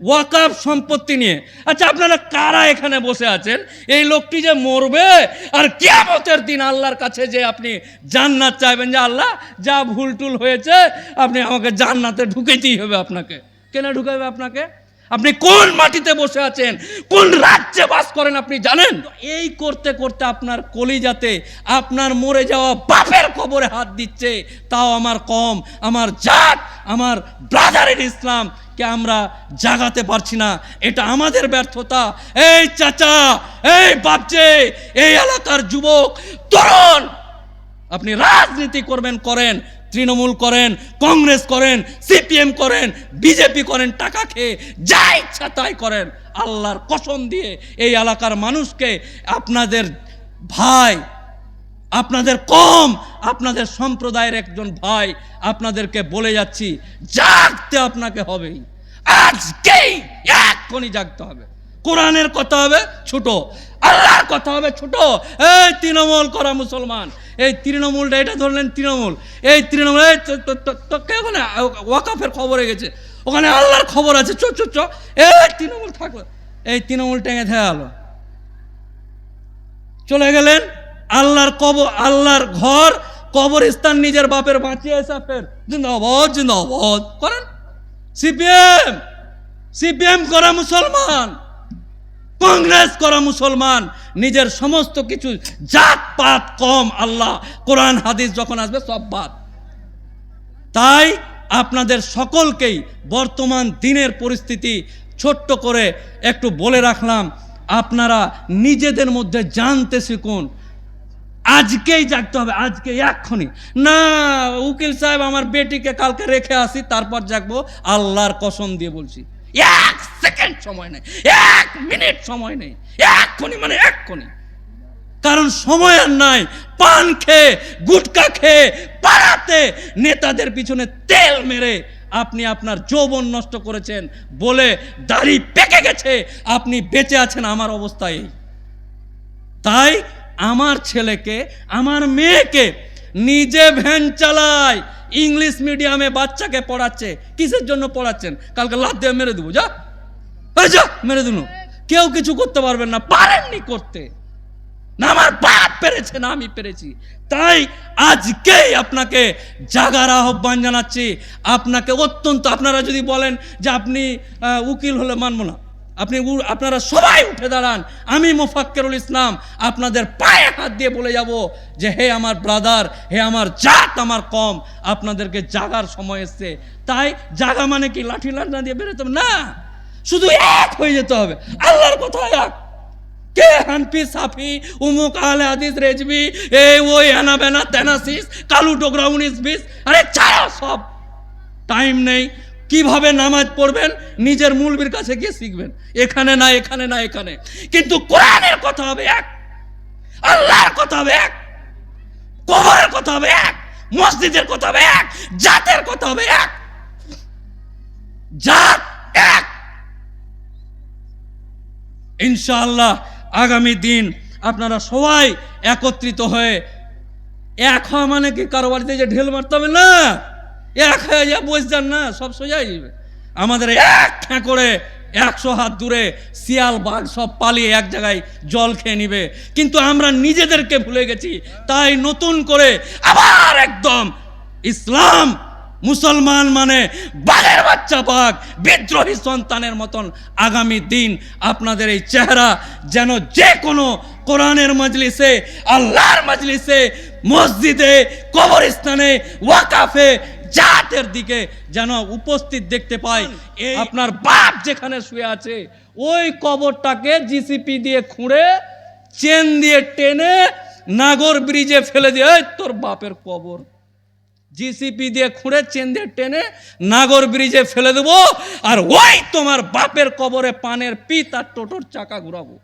ওয়াকাফ সম্পত্তি নিয়ে। আচ্ছা আপনারা কারা এখানে বসে আছেন? এই লোকটি যে মরবে আর কিয়ামতের দিন আল্লাহর কাছে যে আপনি জান্নাত চাইবেন যে আল্লাহ, যা ভুল টুল হয়েছে, আপনি আমাকে জান্নাতে ঢুকেতেই হবে আপনাকে। কেন ঢুকাবে আপনাকে? আপনি কোন মাটিতে বসে আছেন? কোন রাজ্যে বাস করেন আপনি জানেন? এই করতে করতে আপনার কলিজাতে আপনার মরে যাওয়া বাপের কবরে হাত দিচ্ছে। তাও আমার কম, আমার জাত, আমার ব্রাদারের ইসলাম কে আমরা জাগাতে পারছি না। এটা আমাদের ব্যর্থতা। এই চাচা, এই বাপচে, এই এলাকার যুবক, তরুণ, আপনি রাজনীতি করবেন, করেন। তৃণমূল করেন, কংগ্রেস করেন, সিপিএম করেন, বিজেপি করেন, টাকা খেয়ে যা ইচ্ছা তাই করেন। আল্লাহর কসম দিয়ে এই এলাকার মানুষকে আপনাদের ভাই, আপনাদের কম, আপনাদের সম্প্রদায়ের একজন ভাই আপনাদেরকে বলে যাচ্ছি, জাগতে আপনাকে হবেই। আজকেই এক্ষুনি জাগতে হবে। কোরআনের কথা হবে ছোট। আল্লাহর কথা হবে ছোট। এই তৃণমূল করা মুসলমান। এই তৃণমূলটা এটা ধরলেন তৃণমূল। এই তৃণমূল, এই তো- তো- তো- তো কে ওখানে? ওয়াকাফের খবরে গেছে। ওখানে আল্লাহর খবর আছে। চো চো চো। এই তৃণমূল থাকল। এই তৃণমূল টেঙে থেকে আলো চলে গেলেন আল্লাহর কব আল্লাহর ঘর, কবরস্থান নিজের বাপের বাঁচিয়ে এসে ফের জিন্দাবাদ জিন্দাবাদ। করেন। সিপিএম। সিপিএম করা মুসলমান। কংগ্রেস করা মুসলমান, নিজের সমস্ত কিছু, জাত পাত কম, আল্লাহ কোরআন, হাদিস যখন আসবে সব বাদ। তাই আপনাদের সকলকেই বর্তমান দিনের পরিস্থিতি ছোট্ট করে একটু বলে রাখলাম, আপনারা নিজেদের মধ্যে জানতে শিখুন। আজকেই জাগতে হবে, আজকে এক্ষুনি। না, উকিল সাহেব, আমার বেটিকে কালকে রেখে আসি, তারপর জাগবো, আল্লাহর কসম দিয়ে বলছি। এক সেকেন্ড সময় নেই, এক মিনিট সময় নেই, এক্ষুনি মানে এক্ষুনি। কারণ সময় আর নাই, পান খেয়ে, গুটকা খেয়ে, পাড়াতে নেতাদের পিছনে তেল মেরে আপনি আপনার যৌবন নষ্ট করেছেন বলে দাড়ি পেকে গেছে, আপনি বেঁচে আছেন, আমার অবস্থায় তাই আমার ছেলেকে, আমার মেয়েকে নিজে ভ্যান চালায়, ইংলিশ মিডিয়ামে বাচ্চাকে পড়াচ্ছে, কিসের জন্য পড়াচ্ছেন? কালকে লাদ দিয়ে মেরে দেবো, যা। যা, মেরে দিল কেউ কিছু করতে পারবেন না, পারেননি করতে। না আমার বাপ পেরেছে, না আমি পেরেছি। তাই আজকেই আপনাকে জাগার আহ্বান জানাচ্ছি। আপনাকে অত্যন্ত, আপনারা যদি বলেন যে আপনি উকিল হলে মানব না। আপনি আপনারা সবাই উঠে দাঁড়ান। আমি মোফাক্কেরুল ইসলাম আপনাদের পায়ে হাত দিয়ে বলে যাব যে, হে আমার ব্রাদার, হে আমার জাত, আমার কম, আপনাদেরকে জাগার সময় এসছে। তাই জাগা মানে কি? লাঠি লাঠা দিয়ে বেরোতে হবে? না! শুধু এক হয়ে যেতে হবে। আল্লাহর কোথায় এক কে হানফি, সাফি, উমুক আলে হাদিস, রেজবি, এই, ওই আনা বেনা, তেনাসিস, কালু, টোকরা, উনিশ, বিশ, আরে ছাড়ো সব। টাইম নেই। কীভাবে নামাজ পড়বেন? নিজের মূলবীর কাছে গিয়ে শিখবেন। এখানে না এখানে না, এখানে। কিন্তু কোরআনের কথা হবে এক। আল্লাহর কথা হবে এক। কবরের কথা হবে এক। মসজিদের কথা হবে এক। জাতের কথা হবে এক। জাত এক। ইনশাআল্লাহ আগামী দিন আপনারা সবাই একত্রিত হয়ে এক হওয়া মানে কি? কারও বাড়িতে যে ঢেল মারতে হবে? না! এক হয়ে বসে যান না, সব সোজাই আমাদের এক খ্যাঁ করে একশো হাত দূরে শিয়াল, বাঘ সব পালিয়ে এক জায়গায় জল খেয়ে নিবে। কিন্তু আমরা নিজেদেরকে ভুলে গেছি, তাই নতুন করে আবার একদম ইসলাম মুসলমান মানে বাঘের বাচ্চা বাঘ বিদ্রোহী সন্তানের মতন আগামী দিন আপনাদের এই চেহারা যেন যে কোনো কোরআনের মজলিসে আল্লাহর মজলিসে মসজিদে কবরস্থানে ওয়াকাফে জাতের দিকে যেন উপস্থিত দেখতে পাই। এই আপনার বাপ যেখানে শুয়ে আছে ওই কবরটাকে জিসিপি দিয়ে খুঁড়ে চেন দিয়ে টেনে নাগর ব্রিজে ফেলে দিয়ে "এই তোর বাপের কবর। জিসিপি দিয়ে খুঁড়ে চেন দিয়ে টেনে নাগর ব্রিজে ফেলে দেবো, আর ওই তোমার বাপের কবরে পানের পিত আর টোটোর চাকা ঘুরাবো।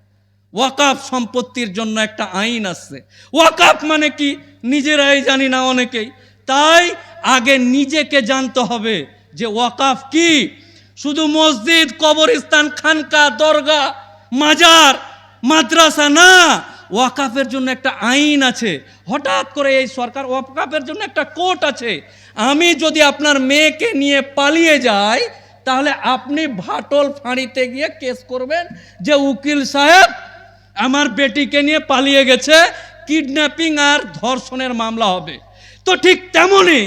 ওয়াকাফ সম্পত্তির জন্য একটা আইন আসছে ওয়াকাফ মানে কি? নিজেরাই জানি না অনেকেই। তাই আগে নিজেকে জানতে হবে যে ওয়াকাফ কি? শুধু মসজিদ, কবরস্থান, খানকা, দরগা, মাজার, মাদ্রাসা না ওয়াকাফের জন্য একটা আইন আছে। হঠাৎ করে এই সরকার ওয়াকাফের জন্য একটা কোর্ট আছে। আমি যদি আপনার মেয়েকে নিয়ে পালিয়ে যাই, তাহলে আপনি ভাটল ফাঁড়িতে গিয়ে কেস করবেন যে উকিল সাহেব, আমার বেটিকে নিয়ে পালিয়ে গেছে, কিডন্যাপিং আর ধর্ষণের মামলা হবে। তো ঠিক তেমনই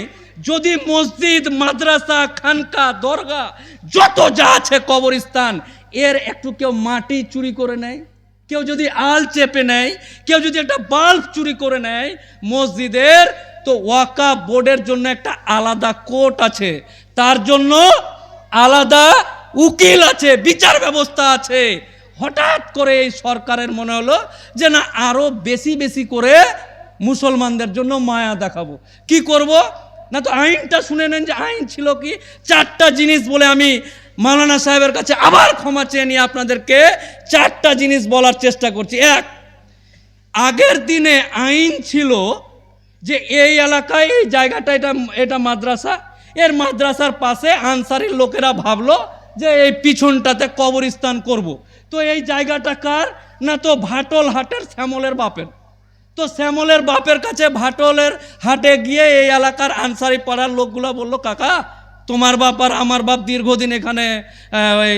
যদি মসজিদ, মাদ্রাসা, খানকা দরগা যত যা আছে কবরস্থান, এর একটু কেউ মাটি চুরি করে নেয়? কেউ যদি আল চেপে নেয়, কেউ যদি একটা বাল্ব চুরি করে নেয়, মসজিদের তো ওয়াকা বোর্ডের জন্য একটা আলাদা কোর্ট আছে। তার জন্য আলাদা উকিল আছে, বিচার ব্যবস্থা আছে। হঠাৎ করে এই সরকারের মনে হলো যে না, আরও বেশি বেশি করে মুসলমানদের জন্য মায়া দেখাবো। কি করব? না তো আইনটা শুনে নেন যে আইন ছিল কি? চারটা জিনিস বলে আমি মাওলানা সাহেবের কাছে আবার ক্ষমা চেয়ে নিয়ে আপনাদেরকে চারটা জিনিস বলার চেষ্টা করছি। এক, আগের দিনে আইন ছিল যে এই এলাকায়, এই জায়গাটা, এটা এটা মাদ্রাসা, এর মাদ্রাসার পাশে আনসারির লোকেরা ভাবলো যে এই পিছনটাতে কবরস্থান করব। তো এই জায়গাটা কার? না তো ভাটল হাটের শ্যামলের বাপের। তো শ্যামলের বাপের কাছে ভাটলের হাটে গিয়ে এই এলাকার আনসারি পাড়ার লোকগুলো বলল, কাকা তোমার বাপ আর আমার বাপ দীর্ঘদিন এখানে ওই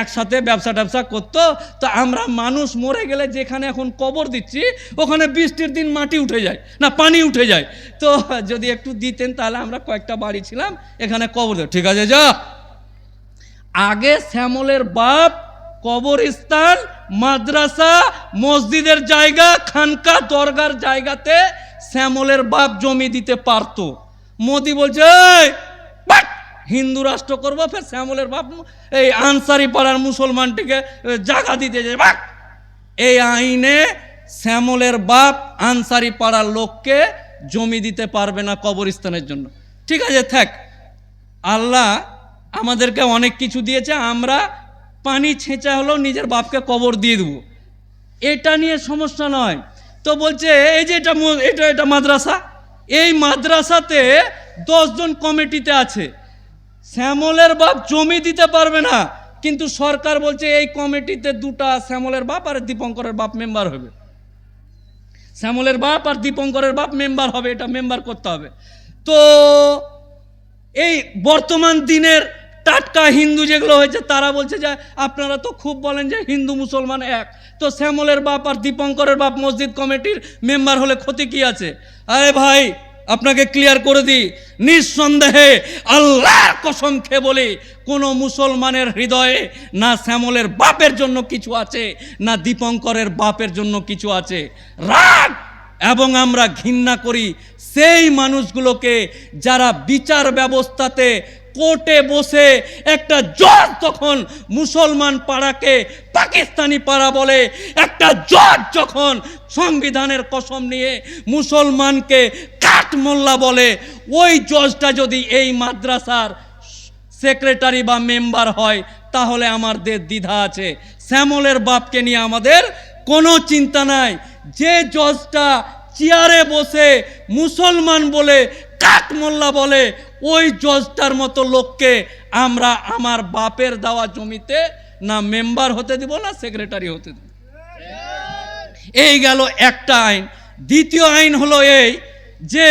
একসাথে ব্যবসা ট্যাবসা করতো। তো আমরা মানুষ মরে গেলে যেখানে এখন কবর দিচ্ছি ওখানে বৃষ্টির দিন মাটি উঠে যায় না পানি উঠে যায়। তো যদি একটু দিতেন তাহলে আমরা কয়েকটা বাড়ি ছিলাম এখানে কবর দেব ঠিক আছে যা। আগে শ্যামলের বাপ কবরস্থান মাদ্রাসা মসজিদের জায়গা খানকা দরগার জায়গাতে শ্যামলের বাপ জমি দিতে পারতো। মোদি বলছে "এই, হিন্দু রাষ্ট্র করব, ফের শ্যামলের বাপ এই আনসারি পাড়ার মুসলমানটিকে জাগা দিতে যায় বাট! এই আইনে শ্যামলের বাপ আনসারি পাড়ার লোককে জমি দিতে পারবে না কবরস্থানের জন্য। ঠিক আছে, থাক। আল্লাহ আমাদেরকে অনেক কিছু দিয়েছে, আমরা পানি ছেঁচা হলেও নিজের বাপকে কবর দিয়ে দেবো। এটা নিয়ে সমস্যা নয়। তো বলছে, এই যে এটা এটা এটা মাদ্রাসা। এই মাদ্রাসাতে দশজন কমিটিতে আছে। শ্যামলের বাপ জমি দিতে পারবে না, কিন্তু সরকার বলছে এই কমিটিতে দুটা শ্যামলের বাপ আর দীপঙ্করের বাপ মেম্বার হবে। শ্যামলের বাপ আর দীপঙ্করের বাপ মেম্বার হবে, এটা মেম্বার করতে হবে। তো এই বর্তমান দিনের টাটকা হিন্দু যেগুলো হয়েছে, তারা বলছে যে আপনারা তো খুব বলেন যে হিন্দু মুসলমান এক। তো শ্যামলের বাপ আর দীপঙ্করের বাপ মসজিদ কমিটির মেম্বার হলে ক্ষতি কি আছে? আরে ভাই আপনাকে ক্লিয়ার করে দিই। নিঃসন্দেহে আল্লাহর কসম খেয়ে বলি, কোনো মুসলমানের হৃদয়ে না শ্যামলের বাপের জন্য কিছু আছে, না দীপঙ্করের বাপের জন্য কিছু আছে। রাগ এবং আমরা ঘৃণা করি সেই মানুষগুলোকে যারা বিচার ব্যবস্থাতে কোর্টে বসে একটা জজ তখন মুসলমান পাড়াকে পাকিস্তানি পাড়া বলে, একটা জজ যখন সংবিধানের কসম নিয়ে মুসলমানকে কাঠমোল্লা বলে, ওই জজটা যদি এই মাদ্রাসার সেক্রেটারি বা মেম্বার হয়, তাহলে আমাদের দ্বিধা আছে। শ্যামলের বাপকে নিয়ে আমাদের কোনো চিন্তা নাই। যে জজটা চেয়ারে বসে মুসলমান বলে, কাঠমোল্লা বলে ওই জজটার মতো লোককে আমরা আমার বাপের দেওয়া জমিতে না মেম্বার হতে দিব না সেক্রেটারি হতে দিব। এই গেল একটা আইন। দ্বিতীয় আইন হলো এই যে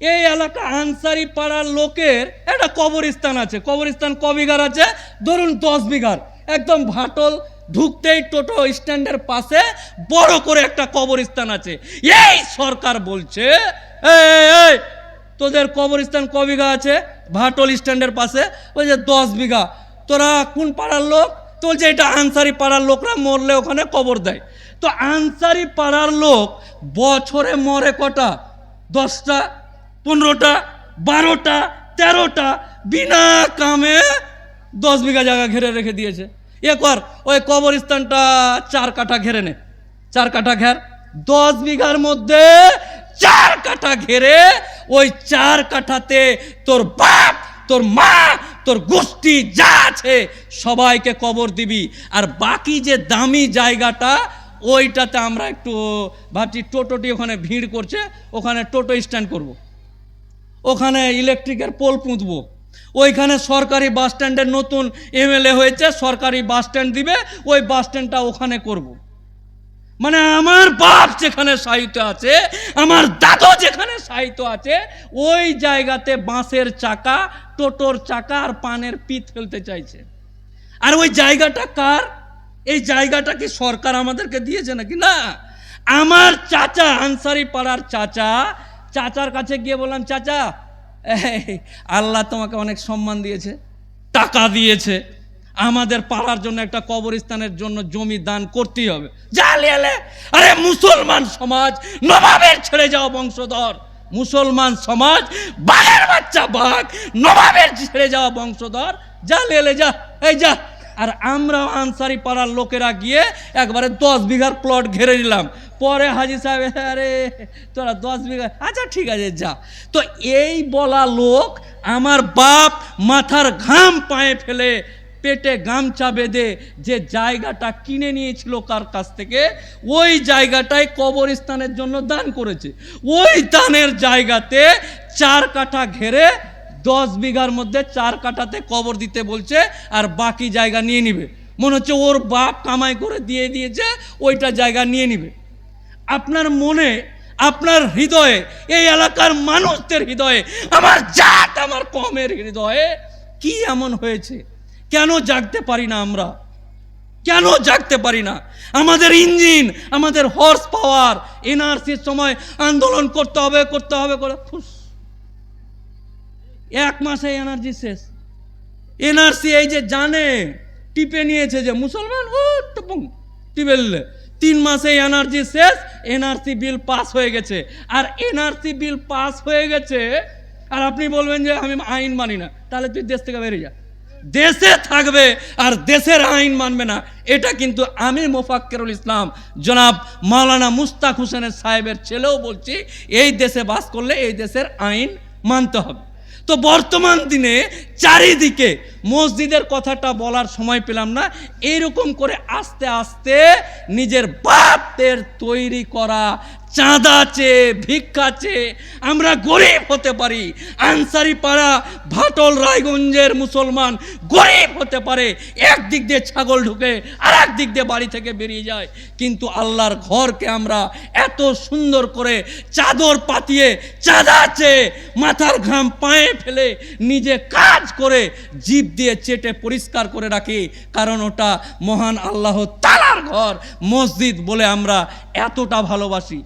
এই এলাকা আনসারি পাড়ার লোকের একটা কবরস্থান আছে। কবরস্থান ক বিঘার আছে। ধরুন দশ বিঘার। একদম ভাটল ঢুকতেই টোটো স্ট্যান্ডের পাশে বড় করে একটা কবরস্থান আছে। এই সরকার বলছে "এই, এই, তোদের কবরস্থান ক বিঘা আছে? ভাটল স্ট্যান্ডের পাশে। ওই যে দশ বিঘা। তোরা কোন পাড়ার লোক? তো বলছে এটা আনসারি পাড়ার লোকরা মরলে ওখানে কবর দেয়। তো আনসারি পাড়ার লোক বছরে মরে কটা? দশটা, পনেরোটা, বারোটা, তেরোটা, বিনা কামে দশ বিঘা জায়গা ঘিরে রেখে দিয়েছে। এ কর, ওই কবরস্থানটা চার কাঠা ঘেরে নে। চার কাঠা ঘের। দশ বিঘার মধ্যে চার কাঠা ঘেরে ওই চার কাঠাতে তোর বাপ, তোর মা, তোর গোষ্ঠী যা আছে সবাইকে কবর দিবি আর বাকি যে দামি জায়গাটা, ওইটাতে আমরা একটু ভাবছি টোটোটি ওখানে ভিড় করছে, ওখানে টোটো স্ট্যান্ড করব। ওখানে ইলেকট্রিকের পোল পুঁতবো ওইখানে সরকারি বাস স্ট্যান্ডের নতুন এমএলএ হয়েছে, সরকারি বাস স্ট্যান্ড দিবে, ওই বাস স্ট্যান্ডটা ওখানে করব। মানে আমার বাপ যেখানে সাহিত্য আছে, আমার দাদু যেখানে সাহিত্য আছে, ওই জায়গাতে বাঁশের চাকা, টোটোর চাকা আর পানের পিত ফেলতে চাইছে। আর ওই জায়গাটা কার? এই জায়গাটা কি সরকার আমাদেরকে দিয়েছে নাকি? না। আমার চাচা, আনসারি পাড়ার চাচা, চাচার কাছে গিয়ে বললাম, চাচা আল্লাহ তোমাকে অনেক সম্মান দিয়েছে, টাকা দিয়েছে। আমাদের পাড়ার জন্য একটা কবরস্থানের জন্য জমি দান করতেই হবে। যা লেলে আরে মুসলমান সমাজ নবাবের ছেড়ে যাও বংশধর। মুসলমান সমাজ বাঘের বাচ্চা বাঘ নবাবের ছেড়ে যাওয়া বংশধর। যা লেলে যা, এই যা। আর আমরা আনসারি পাড়ার লোকেরা গিয়ে একবারে দশ বিঘার প্লট ঘেরে নিলাম। পরে হাজি সাহেব আরে তোরা দশ বিঘা আচ্ছা ঠিক আছে, যা। তো এই বলা লোক আমার বাপ মাথার ঘাম পায়ে ফেলে পেটে গামছা বেঁধে যে জায়গাটা কিনে নিয়েছিল কার কাছ থেকে, ওই জায়গাটায় কবরস্থানের জন্য দান করেছে। ওই দানের জায়গাতে চার কাঠা ঘেরে দশ বিঘার মধ্যে চার কাঠাতে কবর দিতে বলছে আর বাকি জায়গা নিয়ে নিবে। মনে হচ্ছে ওর বাপ কামাই করে দিয়ে দিয়েছে, ওইটা জায়গা নিয়ে নিবে। আপনার মনে, আপনার হৃদয়ে, এই এলাকার মানুষদের হৃদয়ে, আমার জাত, আমার কমের হৃদয়ে কি এমন হয়েছে? কেন জাগতে পারি না আমরা? কেন জাগতে পারি না? আমাদের ইঞ্জিন, আমাদের হর্স পাওয়ার এনআরসির সময় আন্দোলন করতে হবে করতে হবে, করে ফুস। এক মাসে এনার্জি শেষ। এনআরসি এই যে জানে, টিপে নিয়েছে যে মুসলমান ও টুপুং, টিপে নিলে তিন মাসে এনার্জি শেষ এনআরসি বিল পাস হয়ে গেছে। আর এনআরসি বিল পাস হয়ে গেছে, আর আপনি বলবেন যে আমি আইন মানি না, তাহলে তুই দেশ থেকে বেরিয়ে যা। দেশে থাকবে আর দেশের আইন মানবে না। এটা কিন্তু আমি মোফাক্কেরুল ইসলাম, জনাব মাওলানা মুস্তাক হোসেনের সাহেবের ছেলেও বলছি, এই দেশে বাস করলে এই দেশের আইন মানতে হবে। তো বর্তমান দিনে চারিদিকে মসজিদের কথাটা বলার সময় পেলাম না, এইরকম করে আস্তে আস্তে নিজের বাপদের তৈরি করা চাঁদা চেয়ে, ভিক্ষা চেয়ে আমরা গরিব হতে পারি। আনসারি পাড়া ভাটল, রায়গঞ্জের মুসলমান গরিব হতে পারে। একদিক দিয়ে ছাগল ঢুকে আর এক দিক দিয়ে বাড়ি থেকে বেরিয়ে যায়। কিন্তু আল্লাহর ঘরকে আমরা এত সুন্দর করে চাদর পাতিয়ে, চাঁদা চেয়ে, মাথার ঘাম পায়ে ফেলে নিজে কাজ করে জীব দিয়ে চেটে পরিষ্কার করে রাখি। কারণ ওটা মহান আল্লাহ তালার ঘর, মসজিদ বলে আমরা এতটা ভালোবাসি।